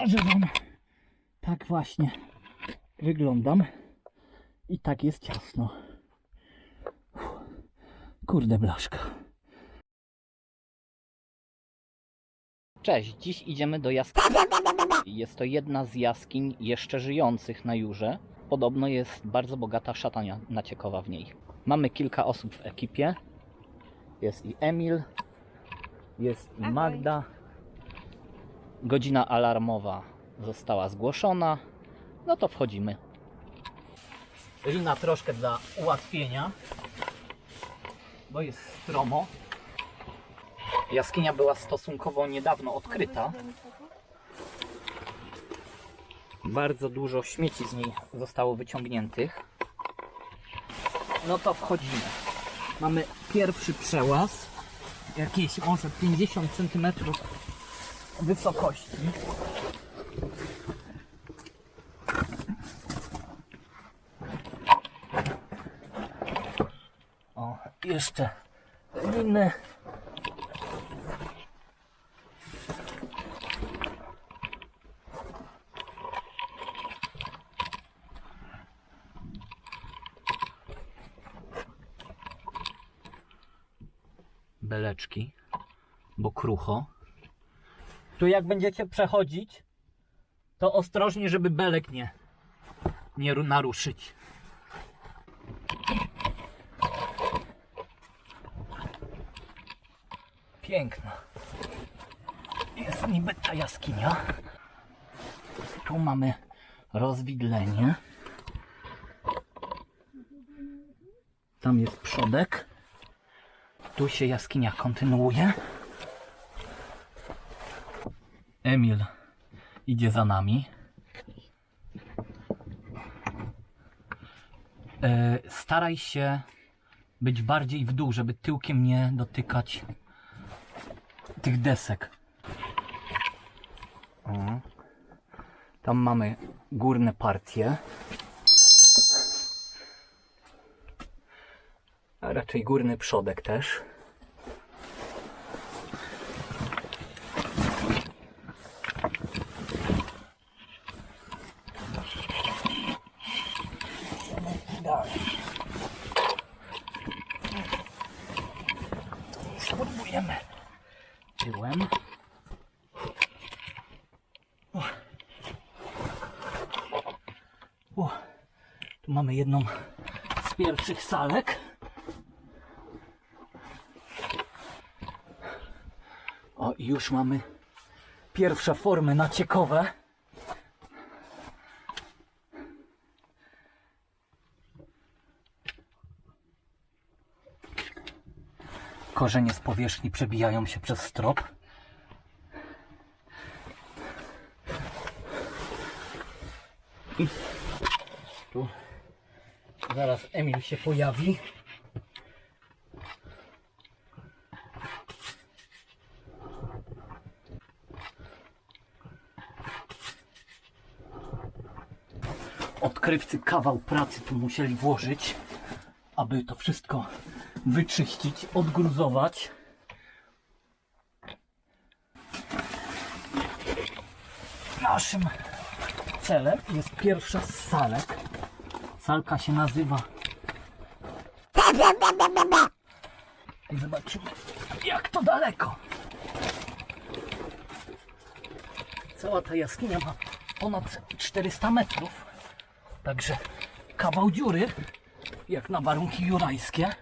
pokażę wam. Tak właśnie wyglądam. I tak jest ciasno. Kurde blaszka. Cześć, dziś idziemy do jaskini. Jest to jedna z jaskiń jeszcze żyjących na Jurze. Podobno jest bardzo bogata szatania naciekowa w niej. Mamy kilka osób w ekipie. Jest i Emil, jest i. Magda. Godzina alarmowa została zgłoszona. No to wchodzimy. Lina troszkę dla ułatwienia, bo jest stromo. Jaskinia była stosunkowo niedawno odkryta. Bardzo dużo śmieci z niej zostało wyciągniętych. No to wchodzimy. Mamy pierwszy przełaz, jakieś może 50 cm wysokości. O, jeszcze liny. beleczki, bo krucho. Tu jak będziecie przechodzić, to ostrożnie, żeby belek nie, nie ru- naruszyć. Piękna. Jest niby ta jaskinia. Tu mamy rozwidlenie. Tam jest przodek. Tu się jaskinia kontynuuje. Emil idzie za nami. E, staraj się być bardziej w dół, żeby tyłkiem nie dotykać tych desek. O. Tam mamy górne partie. A raczej górny przodek też. Dalej. Spróbujemy tyłem. O. O. Tu mamy jedną z pierwszych salek. O, i już mamy pierwsze formy naciekowe. Korzenie z powierzchni przebijają się przez strop. I tu zaraz Emil się pojawi. Odkrywcy kawał pracy tu musieli włożyć, aby to wszystko wyczyścić, odgruzować. Naszym celem jest pierwsza z salek. Salka się nazywa. Zobaczymy, jak to daleko. Cała ta jaskinia ma ponad 400 metrów. Także kawał dziury, jak na warunki jurajskie.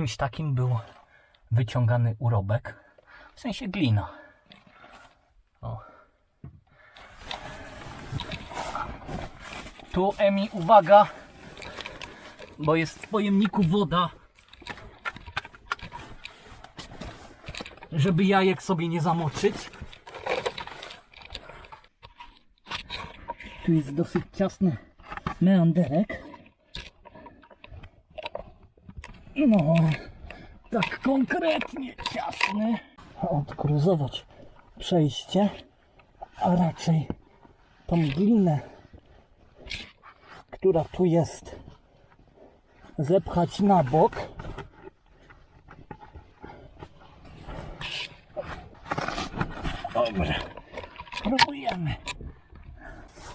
Czymś takim był wyciągany urobek, w sensie glina. O. Tu Emi, uwaga, bo jest w pojemniku woda, żeby jajek sobie nie zamoczyć. Tu jest dosyć ciasny meanderek. No, tak konkretnie ciasny. Odgruzować przejście, a raczej tą glinę, która tu jest zepchać na bok. Dobra, próbujemy.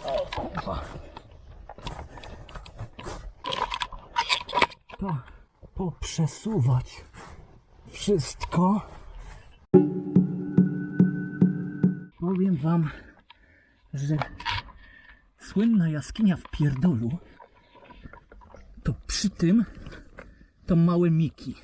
O kurwa. To poprzesuwać wszystko. Powiem wam, że słynna jaskinia w pierdolu to przy tym to małe miki.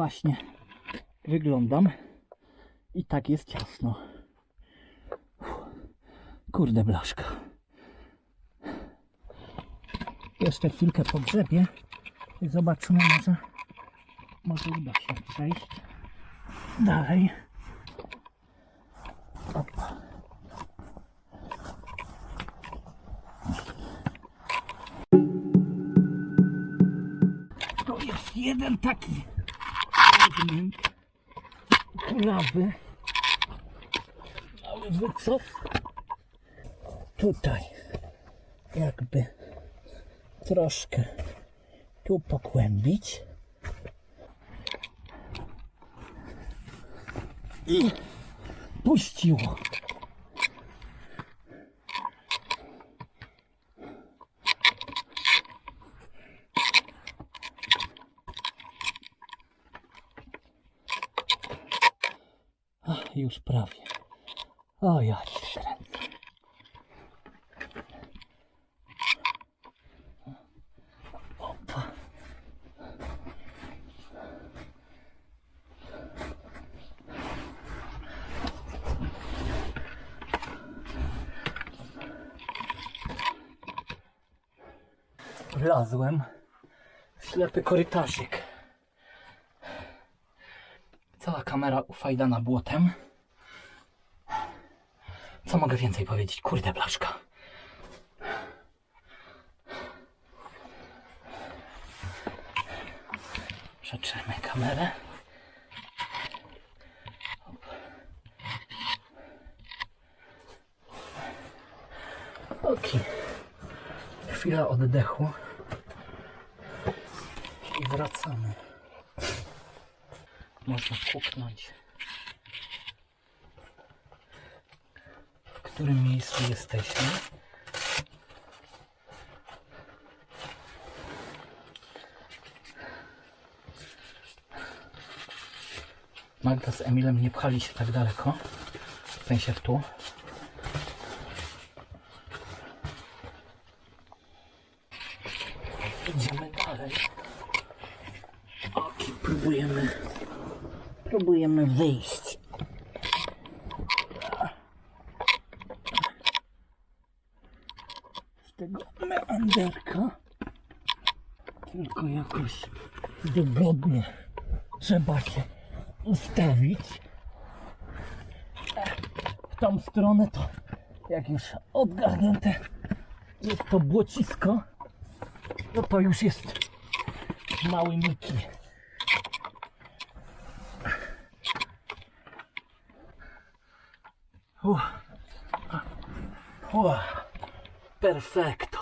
Właśnie wyglądam i tak jest ciasno. Kurde blaszka. Jeszcze chwilkę pogrzebię i zobaczymy może może uda się przejść dalej. Opa. To jest jeden taki fragment kulawy. Mały wycof. Tutaj jakby troszkę tu pokłębić i puściło. Ach, już prawie. O ja cię kręcę. Opa. Wlazłem w ślepy korytarzyk. Cała kamera ufajdana błotem. Co mogę więcej powiedzieć? Kurde blaszka. Przetrzemy kamerę. Ok. Chwila oddechu. I wracamy. Można kuknąć. W którym miejscu jesteśmy? Magda z Emilem nie pchali się tak daleko. W sensie w tu. Idziemy dalej. Ok, próbujemy. Próbujemy wyjść. Z tego meanderka. Tylko jakoś wygodnie trzeba się ustawić. W tą stronę to jak już odgarnięte jest to błocisko, no to już jest mały Miki. Uff. Uff. Perfekto.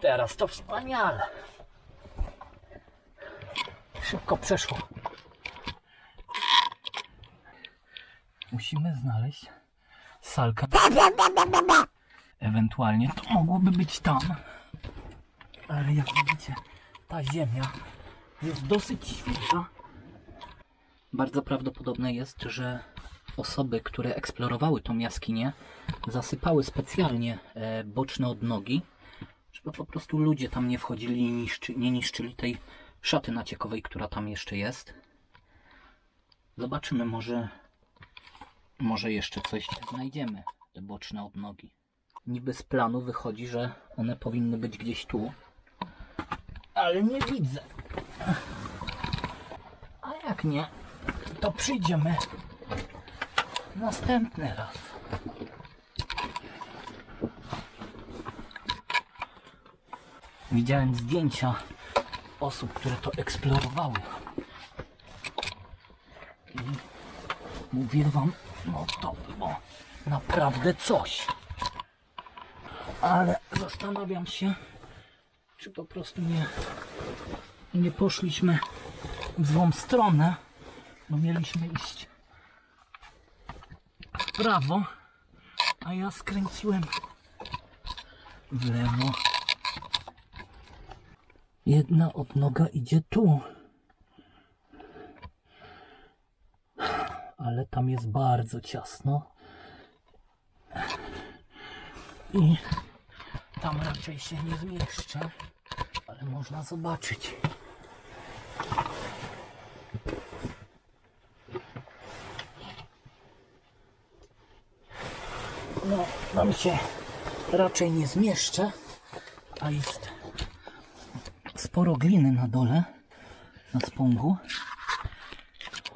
Teraz to wspaniale. Szybko przeszło. Musimy znaleźć salkę. Ewentualnie to mogłoby być tam. Ale jak widzicie, ta ziemia jest dosyć świeża. Bardzo prawdopodobne jest, że osoby, które eksplorowały tą jaskinię, zasypały specjalnie e, boczne odnogi, żeby po prostu ludzie tam nie wchodzili i niszczy, nie niszczyli tej szaty naciekowej, która tam jeszcze jest. Zobaczymy, może, może jeszcze coś znajdziemy, te boczne odnogi. Niby z planu wychodzi, że one powinny być gdzieś tu, ale nie widzę. A jak nie, to przyjdziemy następny raz. Widziałem zdjęcia osób, które to eksplorowały. I mówię wam, no to było naprawdę coś. Ale zastanawiam się, czy po prostu nie, nie poszliśmy w złą stronę, bo mieliśmy iść prawo, a ja skręciłem w lewo. Jedna odnoga idzie tu. Ale tam jest bardzo ciasno. I tam raczej się nie zmieszczę, ale można zobaczyć. No, tam się raczej nie zmieszczę, a jest sporo gliny na dole, na spągu.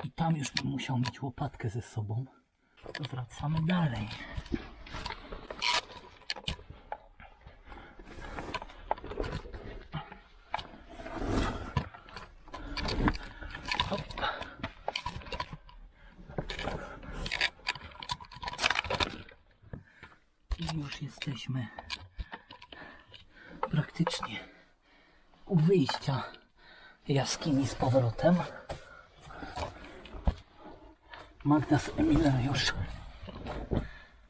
I tam już bym musiał mieć łopatkę ze sobą. Wracamy dalej. Hop. I już jesteśmy praktycznie u wyjścia jaskini z powrotem. Magda z Emilem już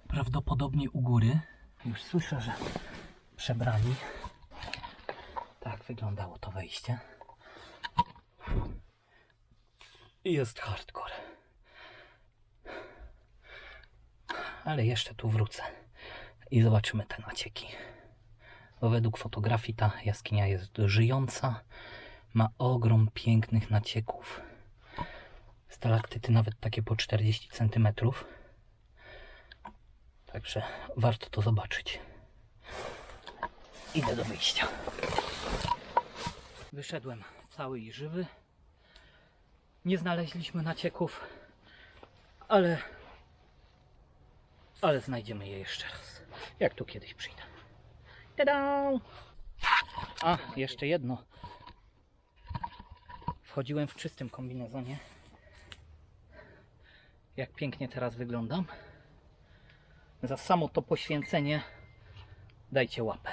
prawdopodobnie u góry. Już słyszę, że przebrali. Tak wyglądało to wejście. Jest hardcore. Ale jeszcze tu wrócę i zobaczymy te nacieki. Według fotografii ta jaskinia jest żyjąca, ma ogrom pięknych nacieków. Stalaktyty nawet takie po 40 cm. Także warto to zobaczyć. Idę do wyjścia. Wyszedłem cały i żywy. Nie znaleźliśmy nacieków, ale ale znajdziemy je jeszcze raz. Jak tu kiedyś przyjdę. Tada! A, jeszcze jedno. Wchodziłem w czystym kombinezonie. Jak pięknie teraz wyglądam. Za samo to poświęcenie dajcie łapę.